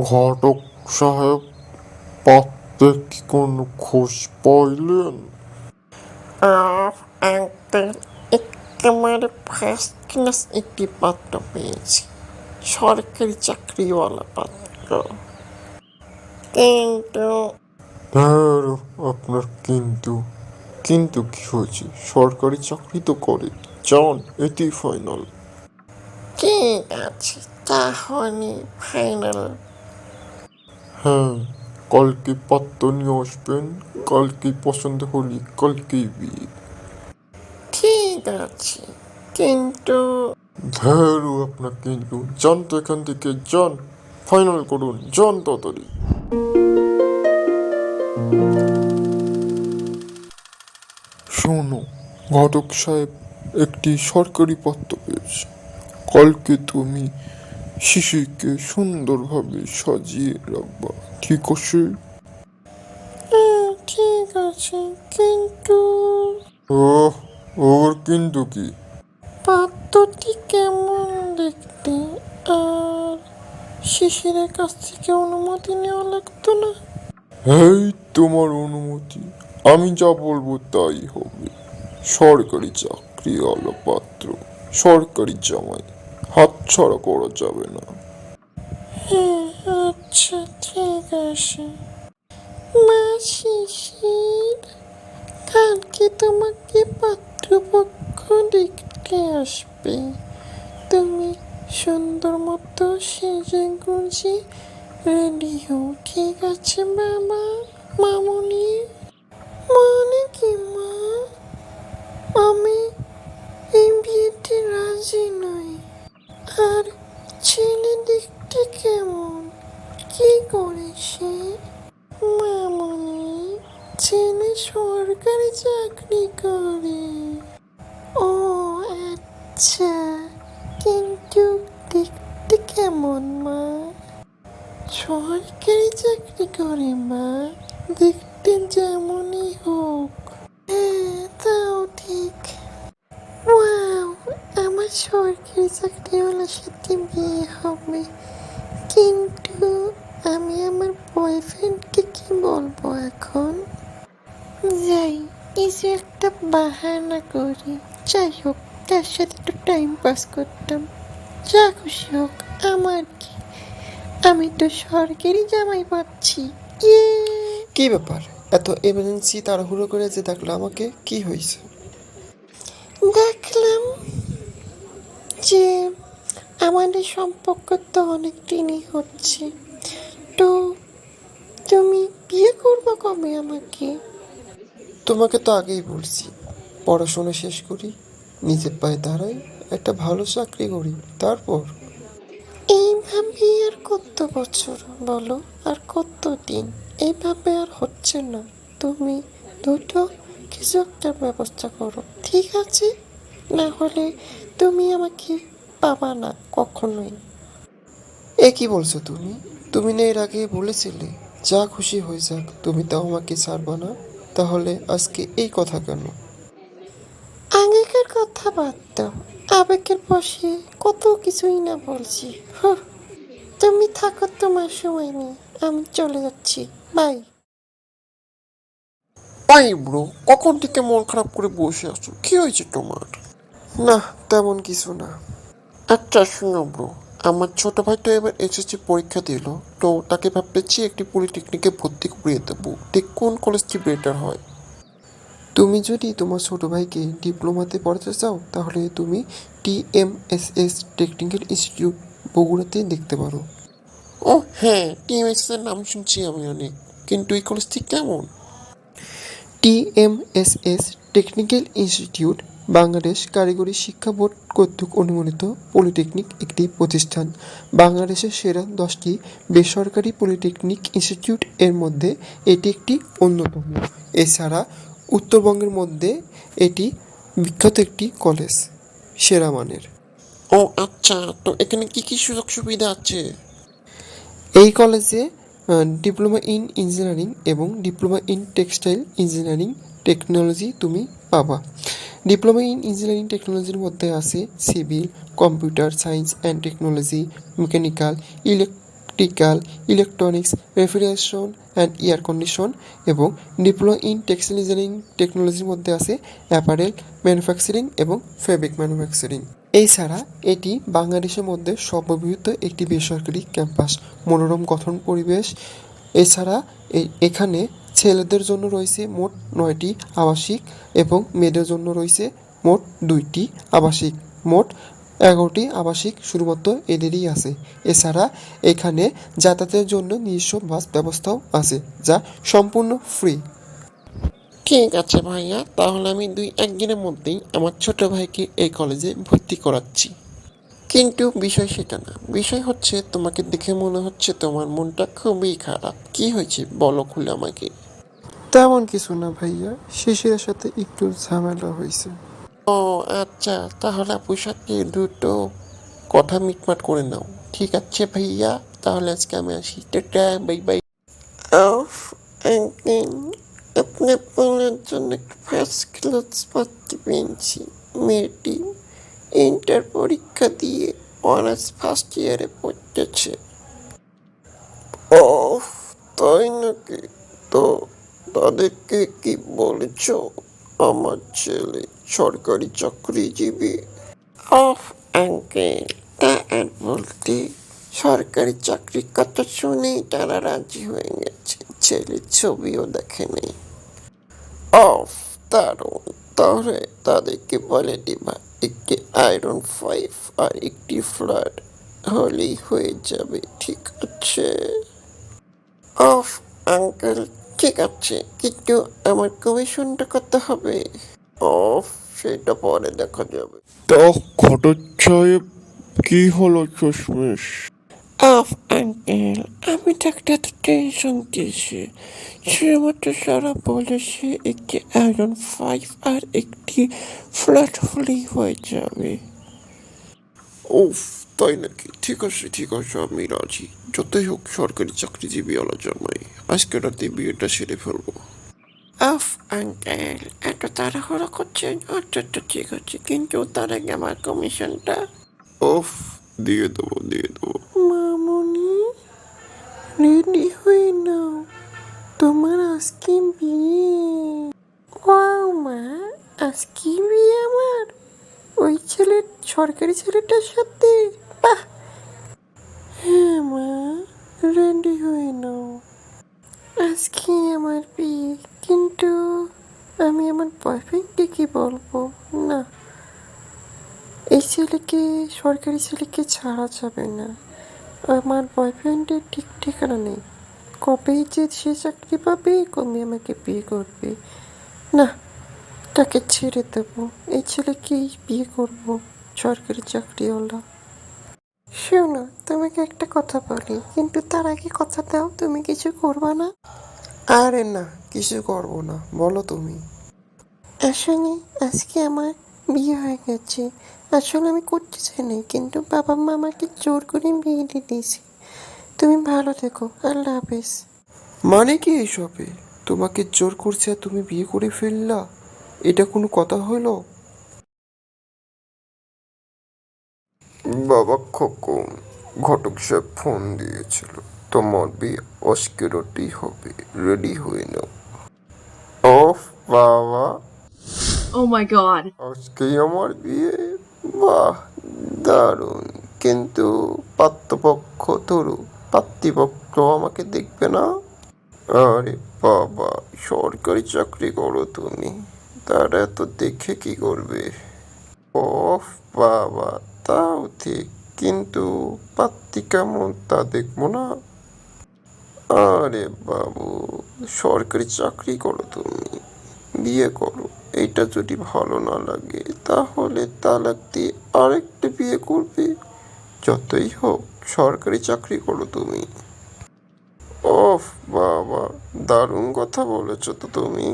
ঘটক সাহেব পাত্রের কি কোনো খোঁজ পাইলেন। আঙ্কেল একেবারে ফার্স্ট ক্লাস একটি পাত্র পেয়েছি। সরকারি চাকরিওয়ালা পাত্র। কিন্তু হ্যাঁ আপনার কিন্তু কিন্তু কি হয়েছে? সরকারি চাকরি তো করে। যান এটি ফাইনাল ঠিক আছে তাহলে ফাইনাল হ্যাঁ কালকে পাত্র নিয়ে আসবেন? কালকে পছন্দ হলে? কালকেই বিয়ে? ঠিক আছে কিন্তু ধরো আপনার কিন্তু যান তো এখান থেকে যান ফাইনাল করুন যান তাড়াতাড়ি। শোনো ঘটক সাহেব একটি সরকারি পত্র পেয়েছে। কালকে তুমি শিশুকে সুন্দরভাবে সাজিয়ে রাখবা ঠিক আছে? ঠিক আছে কিন্তু ওহ ওর কিন্তু কি? পাত্রটি কেমন দেখতে? আর শিশিরের কাছ থেকে অনুমতি নেওয়া লাগতো না? এই তোমার অনুমতি আমি যা বলব তাই হবে। সরকারি চাকরিওয়ালা পাত্র সরকারি জামাই। হাতছাড়া করা যাবে না। হ্যাঁ আচ্ছা ঠিক আছে। মা শিশির কালকে তোমাকে পাত্রপক্ষ দেখতে আসবে। তুমি সুন্দর মতো সেজে গুঁজে রেডি হও, ঠিক আছে বাবা, মামুনি মানে কি মা আমি এই বিয়েতে রাজি নই আর ছেলে দেখতে কেমন কি করেছে মামনি ছেলে সরকারি চাকরি করে। ও আচ্ছা। কিন্তু দেখতে কেমন, মা? সরকারি চাকরি করে, মা। দেখতে যেমনই হোক। হ্যাঁ তাও ঠিক। আমার সরকারি চাকরিওয়ালার সাথে বিয়ে হবে। কিন্তু আমি আমার বয়ফ্রেন্ডকে কি বলব এখন? যাই কিছু একটা বাহানা করি। যাই হোক তার সাথে একটু টাইম পাস করতাম। যা খুশি হোক আমার কি? আমি তো সরকারি জামাই পাচ্ছি। ইয়ে! কি ব্যাপার? এত এমার্জেন্সি তাড়াহুড়ো করে যে দেখল আমাকে কি হয়েছে? দেখলাম যে আমাদের সম্পর্ক তো অনেক দিনই হচ্ছে। তো তুমি বিয়ে করব কবে আমাকে? তোমাকে তো আগেই বলছি পড়াশোনা শেষ করি নিজের পায়ে দাঁড়াই একটা ভালো চাকরি করি তারপর? এইভাবে আর কত বছর বলো? আর কত দিন? এইভাবে আর হচ্ছে না। তুমি দুটো কিছু একটা ব্যবস্থা করো ঠিক আছে? না হলে তুমি আমাকে পাবা না কখনোই। এ কি বলছো তুমি? তুমি না এর আগে বলেছিলে যা খুশি হয়ে যাক তুমি তাও আমাকে ছাড়বা না। তাহলে আজকে এই কথা কেন? আগেকার কথা বাদ দাও। আবেগের বসে কত কিছুই না বলছি। তুমি থাকো তোমার সময় নিয়ে। আমি চলে যাচ্ছি। বাই। পাই ব্রো কখন থেকে মন খারাপ করে বসে আছো? কি হয়েছে তোমার? না তেমন কিছু না। আচ্ছা শুনো ব্রো আমার ছোট ভাই তো এবার এসএসসি পরীক্ষা দিল তো তাকে ভাবতেছি একটি পলিটেকনিকে ভর্তি করিয়ে দেবো। ঠিক কোন কলেজটি বেটার হয়? তুমি যদি তোমার ছোট ভাইকে ডিপ্লোমাতে পড়াতে চাও তাহলে তুমি টিএমএসএস টেকনিক্যাল ইনস্টিটিউট বগুড়াতে দেখতে পারো। ও হ্যাঁ টিএমএস এর নাম শুনছি আমি অনেক। কিন্তু এই কলেজটি কেমন? টিএমএসএস টেকনিক্যাল ইনস্টিটিউট বাংলাদেশ কারিগরি শিক্ষা বোর্ড কর্তৃক অনুমোদিত পলিটেকনিক একটি প্রতিষ্ঠান। বাংলাদেশের সেরা দশটি বেসরকারি পলিটেকনিক ইনস্টিটিউট এর মধ্যে এটি একটি অন্যতম। এছাড়া উত্তরবঙ্গের মধ্যে এটি বিখ্যাত একটি কলেজ সেরা মানের। ও আচ্ছা তো এখানে কি কি সুযোগ সুবিধা আছে? এই কলেজে ডিপ্লোমা ইন ইঞ্জিনিয়ারিং এবং diploma in textile engineering technology তুমি পাবা। ডিপ্লোমা ইন ইঞ্জিনিয়ারিং টেকনোলজির মধ্যে আছে civil computer science and technology mechanical electrical electronics refrigeration and air condition এবং ডিপ্লো ইন টেক্সটাইল ইঞ্জিনিয়ারিং টেকনোলজির মধ্যে আছে অ্যাপারেল ম্যানুফ্যাকচারিং এবং ফেব্রিক ম্যানুফ্যাকচারিং এছাড়া এটি বাংলাদেশের মধ্যে সর্ববৃহৎ একটি বেসরকারি ক্যাম্পাস মনোরম গঠন পরিবেশ। এছাড়া এখানে ছেলেদের জন্য রয়েছে মোট নয়টি আবাসিক এবং মেয়েদের জন্য রয়েছে মোট দুইটি আবাসিক। মোট এগারোটি আবাসিক শুধুমাত্র এদেরই আছে। এছাড়া এখানে যাতায়াতের জন্য নিজস্ব বাস ব্যবস্থাও আছে, যা সম্পূর্ণ ফ্রি ঠিক আছে ভাইয়া, তাহলে আমি দুই একদিনের মধ্যেই আমার ছোট ভাইকে এই কলেজে ভর্তি করাচ্ছি। কিন্তু বিষয় সেটা না। বিষয় হচ্ছে, তোমাকে দেখে মনে হচ্ছে তোমার মনটা খুবই খারাপ। কি হয়েছে? বলো খুলে আমাকে। তেমন কিছু না ভাইয়া শিশিরের সাথে একটু ঝামেলা হয়েছে। ও আচ্ছা তাহলে আপুর সাথে দুটো কথা মিটমাট করে নাও। ঠিক আছে ভাইয়া তাহলে আজকে আমি আসি। Tata bye bye. অফ একদিন আপনার পড়ার জন্য একটা ফার্স্ট ক্লাস পাত্র পেয়েছি। মেয়েটি ইন্টার পরীক্ষা দিয়ে অনার্স ফার্স্ট ইয়ারে পড়তেছে। ও তাই নাকি? তো তাদেরকে কি বলেছ? আমার ছেলে সরকারি চাকরিজীবী। অফ আঙ্কেল, তা আর বলতে, সরকারি চাকরির কথা শুনেই তারা রাজি হয়ে গেছে। ছেলের ছবিও দেখেনি অফ, দারুণ। তাহলে তাদেরকে বলে দিবা, একটি আয়রন ফাইভ আর একটি ফ্ল্যাট হলেই হয়ে যাবে, ঠিক আছে? অফ, আঙ্কেল ঠিক আছে কিন্তু আমার কমিশনটা করতে হবে। অফ সেটা পরে দেখা যাবে। তা ঘটক সাহেব কি হলো চশমেশ অফ আঙ্কেল আমি এত টেনশন দিয়েছি শুধুমাত্র সারা বলেছে একটি আয়রন ফাইভ আর একটি ফ্ল্যাট হলেই হয়ে যাবে। ওফ তাই নাকি? ঠিক আছে ঠিক আছে আমি রাজি। যতই হোক সরকারি চাকরিজীবী আলা জামাই আজকে রাতে বিয়েটা সেরে ফেলব অফ আঙ্কেল এত তাড়াহুড়ো করছেন আচ্ছা আচ্ছা ঠিক আছে কিন্তু তার আগে আমার কমিশনটা ওফ দিয়ে দেবো দিয়ে দেবো মামনি রেডি হয়ে নাও তোমার আজকে বিয়ে ওয়াও মা আজকে বিয়ে আমার ওই ছেলে সরকারি ছেলেটার সাথে বাহ হ্যাঁ মা রেডি হয়ে নাও আজকে আমার বিয়ে, কিন্তু আমি আমার বয়ফ্রেন্ডকে কি বলব? না। এই ছেলেকে, সরকারি ছেলেকে ছাড়া যাবে না। আমার বয়ফ্রেন্ডের ঠিক ঠিকানা নেই। কবে যে সে চাকরি পাবে, কবে আমাকে বিয়ে করবে। না, তাকে ছেড়ে দেবো। এই ছেলেকেই বিয়ে করব, সরকারি চাকরিওয়ালা। শোনো তোমাকে একটা কথা বলি কিন্তু তার আগে কথা দাও তুমি কিছু করবে না? আরে না কিছু করব না বলো তুমি। আসলে আজকে আমার বিয়ে হয়ে গেছে। আসলে আমি করতে চাইনি কিন্তু বাবা মা আমাকে জোর করে বিয়ে দিয়ে দিয়েছে। তুমি ভালো থেকো আল্লাহ হাফেজ। মানে কি এইসবে তোমাকে জোর করছে আর তুমি বিয়ে করে ফেললা? এটা কোনো কথা হলো? বাবা খোকন ঘটক সাহেব ফোন দিয়েছিল। তোমার বিয়ে অস্কিরটি হবে রেডি হয়ে নাও। ওফ বাবা। Oh my god. আজকেই আমার বিয়ে? বাহ দারুণ। কিন্তু পাত্রপক্ষ ধরু পাত্রীপক্ষ আমাকে দেখবে না? আরে বাবা সরকারি চাকরি করো তুমি। তারা তো দেখে কি করবে? ওফ বাবা। তাও ঠিক, কিন্তু পাত্রী কেমন তা দেখব না। আরে বাবু, সরকারি চাকরি করো তুমি, বিয়ে করো এইটা যদি ভালো না লাগে, তাহলে তালাক দিয়ে আরেকটা বিয়ে করবে। যতই হোক, সরকারি চাকরি করো তুমি। ওফ বাবা, দারুণ কথা বলেছ তো তুমি।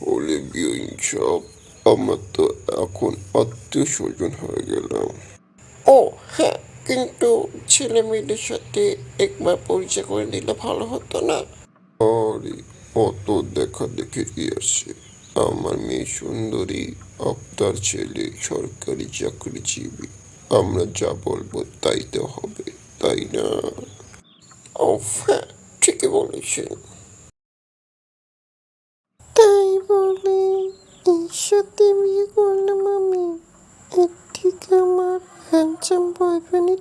হলে বিয়ে সব, আমার তো এখন আত্মীয় স্বজন হয়ে গেলাম। হ্যাঁ কিন্তু ছেলে মেয়েদের সাথে একবার পরিচয় করে দিলে ভালো হতো না। আরে অত দেখা দেখে কি আছে? আমার মেয়ে সুন্দরী আপনার ছেলে সরকারি চাকরিজীবী। আমরা যা বলব তাই তো হবে তাই না? ও হ্যাঁ ঠিকই বলেছেন তাই বলে এই সত্যি বিয়ে করলাম আমি এর ঠিক আমার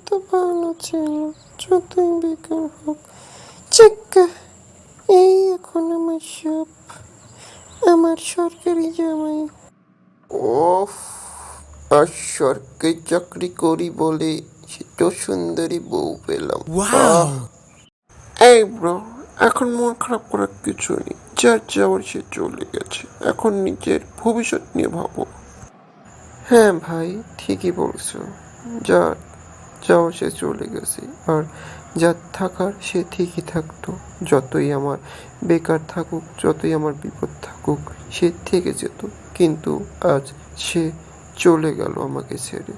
তো ভালো ছিল যতই বেকার হোক। চেক্কা এই এখন আমার সব। আমার সরকারি জামাই। ওফ আর সরকারি চাকরি করি বলে এত সুন্দরী বউ পেলাম। এই ব্রো এখন মন খারাপ করার কিছু নেই। যার যাওয়ার সে চলে গেছে। এখন নিজের ভবিষ্যৎ নিয়ে ভাবো। হ্যাঁ ভাই ঠিকই বলছো। যার যাওয়া সে চলে গেছে। আর যার থাকার সে ঠিকই থাকতো। যতই আমার বেকার থাকুক যতই আমার বিপদ থাকুক সে থেকে যেত। কিন্তু আজ সে চলে গেল আমাকে ছেড়ে।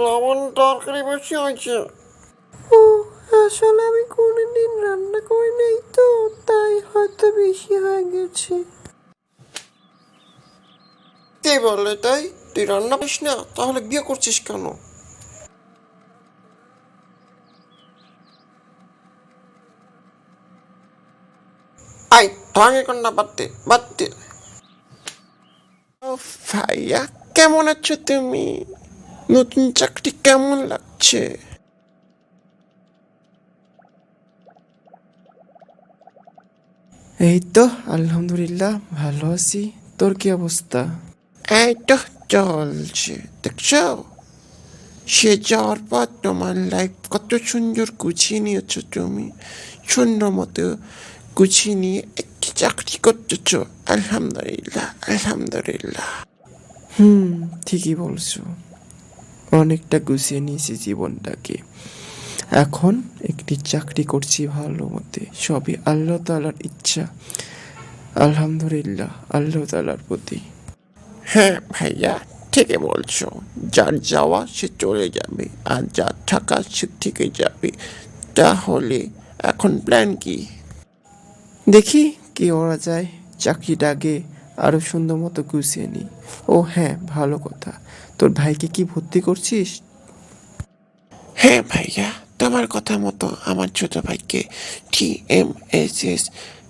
লবণ তরকারি ও আসলে আমি কোনোদিন রান্না করি নাই তো তাই হয়তো বেশি হয়ে গেছে। কে বলে তাই? তুই রান্না পারিস না, তাহলে বিয়ে করছিস কেন? আই ঢাঙে কন্যা, বাদ দে বাদ দে। ভাইয়া, কেমন আছো তুমি? নতুন চাকরি কেমন লাগছে? এই তো, আলহামদুলিল্লাহ, ভালো আছি। তোর কি অবস্থা? এই তো চলছে দেখছ সে যাওয়ার পর তোমার লাইফ কত সুন্দর গুছিয়ে নিয়েছো তুমি সুন্দর মতো গুছিয়ে নিয়ে একটি চাকরি করতেছ আলহামদুলিল্লাহ আলহামদুলিল্লাহ হুম ঠিকই বলছো। অনেকটা গুছিয়ে নিয়েছি জীবনটাকে। এখন একটি চাকরি করছি ভালো মতে। সবই আল্লাহ তালার ইচ্ছা। আলহামদুলিল্লাহ, আল্লাহ তালার প্রতি। হ্যাঁ ভাইয়া ঠিকই বলছো। যার যাওয়া সে চলে যাবে আর যার থাকা সে থেকে যাবে। তাহলে এখন প্ল্যান কি? দেখি কি করা যায়। চাকরিটা আগে আরও সুন্দর মতো গুছিয়ে নিই। ও হ্যাঁ ভালো কথা। তোর ভাইকে কি ভর্তি করছিস? হ্যাঁ ভাইয়া তোমার কথা মতো আমার ছোট ভাইকে T M S S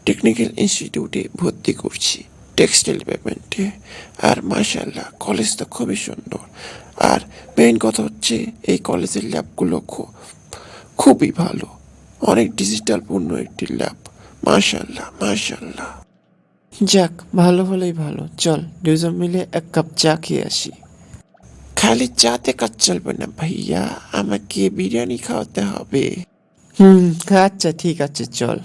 technical ইনস্টিটিউটে ভর্তি করছি। টেক্সটাইল পেমেন্টে আর মার্শাল্লাহ কলেজ তো খুবই সুন্দর। আর মেইন কথা হচ্ছে এই কলেজের ল্যাবগুলো খুব খুবই ভালো। অনেক ডিজিটাল পূর্ণ একটি ল্যাব মার্শাল্লাহ মার্শাল্লাহ যাক ভালো হলেই ভালো। চল দুজন মিলে এক কাপ চা খেয়ে আসি। খালি চাতে কাজ চলবে না ভাইয়া আমাকে বিরিয়ানি খাওয়াতে হবে। হুম আচ্ছা ঠিক আছে চল।